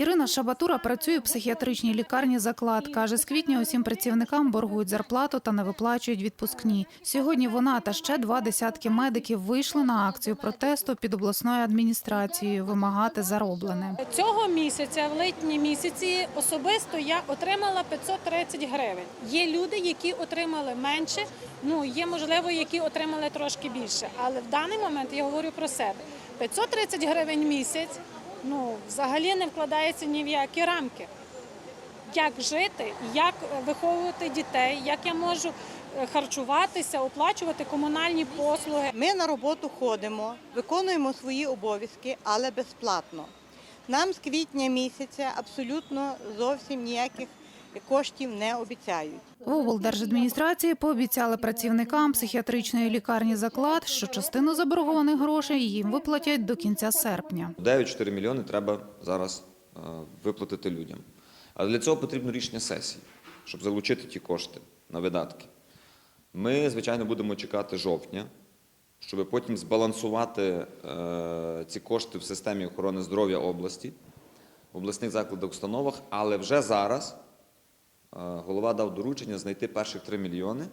Ірина Шабатура працює в психіатричній лікарні заклад. Каже, з квітня усім працівникам боргують зарплату та не виплачують відпускні. Сьогодні вона та ще два десятки медиків вийшли на акцію протесту під обласною адміністрацією вимагати зароблене. Цього місяця, в літні місяці, особисто я отримала 530 гривень. Є люди, які отримали менше, ну є можливо, які отримали трошки більше. Але в даний момент я говорю про себе. 530 гривень місяць, ну взагалі не вкладається ні в які рамки. Як жити, як виховувати дітей, як я можу е, харчуватися, оплачувати комунальні послуги. Ми на роботу ходимо, виконуємо свої обов'язки, але безплатно. Нам з квітня місяця абсолютно зовсім ніяких коштів не обіцяють. В облдержадміністрації пообіцяли працівникам психіатричної лікарні заклад, що частину заборгованих грошей їм виплатять до кінця серпня. 9-4 мільйони треба зараз е, виплатити людям. Але для цього потрібно рішення сесії, щоб залучити ті кошти на видатки. Ми, звичайно, будемо чекати жовтня, щоб потім збалансувати е, ці кошти в системі охорони здоров'я області, в обласних закладах, установах, але вже зараз голова дав доручення знайти перших 3 мільйони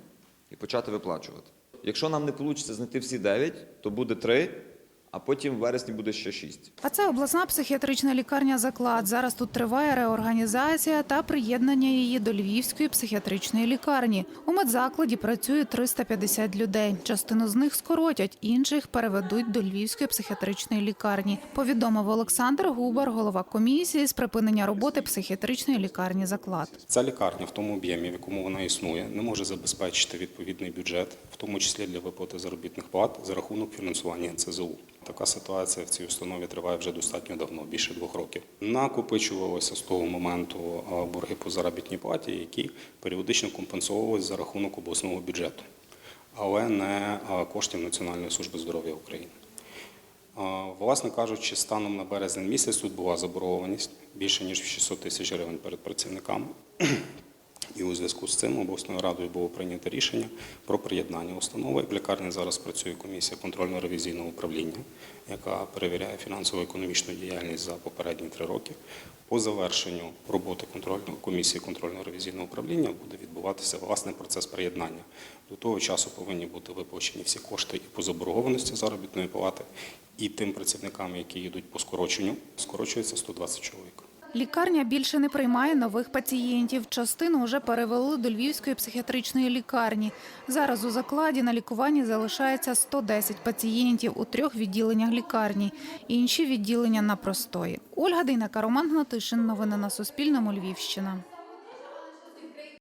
і почати виплачувати. Якщо нам не вийде знайти всі 9, то буде 3, а потім в вересні буде ще 6. А це обласна психіатрична лікарня заклад. Зараз тут триває реорганізація та приєднання її до Львівської психіатричної лікарні. У медзакладі працює 350 людей. Частину з них скоротять, інших переведуть до Львівської психіатричної лікарні. Повідомив Олександр Губар, голова комісії з припинення роботи психіатричної лікарні заклад. Ця лікарня в тому об'ємі, в якому вона існує, не може забезпечити відповідний бюджет, в тому числі для виплати заробітних плат за рахунок фінансування НЦЗУ. Така ситуація в цій установі триває вже достатньо давно, більше двох років. Накопичувалися з того моменту борги по заробітній платі, які періодично компенсовувалися за рахунок обласного бюджету, але не коштів Національної служби здоров'я України. Власне кажучи, станом на березень місяць тут була заборгованість більше ніж в 600 тисяч гривень перед працівниками. І у зв'язку з цим обласною радою було прийнято рішення про приєднання установи. В лікарні зараз працює комісія контрольно-ревізійного управління, яка перевіряє фінансово-економічну діяльність за попередні три роки. По завершенню роботи контрольної комісії контрольно-ревізійного управління буде відбуватися власне процес приєднання. До того часу повинні бути виплачені всі кошти і по заборгованості заробітної плати, і тим працівникам, які йдуть по скороченню, скорочується 120 чоловік. Лікарня більше не приймає нових пацієнтів. Частину вже перевели до Львівської психіатричної лікарні. Зараз у закладі на лікуванні залишається 110 пацієнтів у трьох відділеннях лікарні. Інші відділення на простої. Ольга Дейнека, Роман Гнатишин. Новини на Суспільному. Львівщина.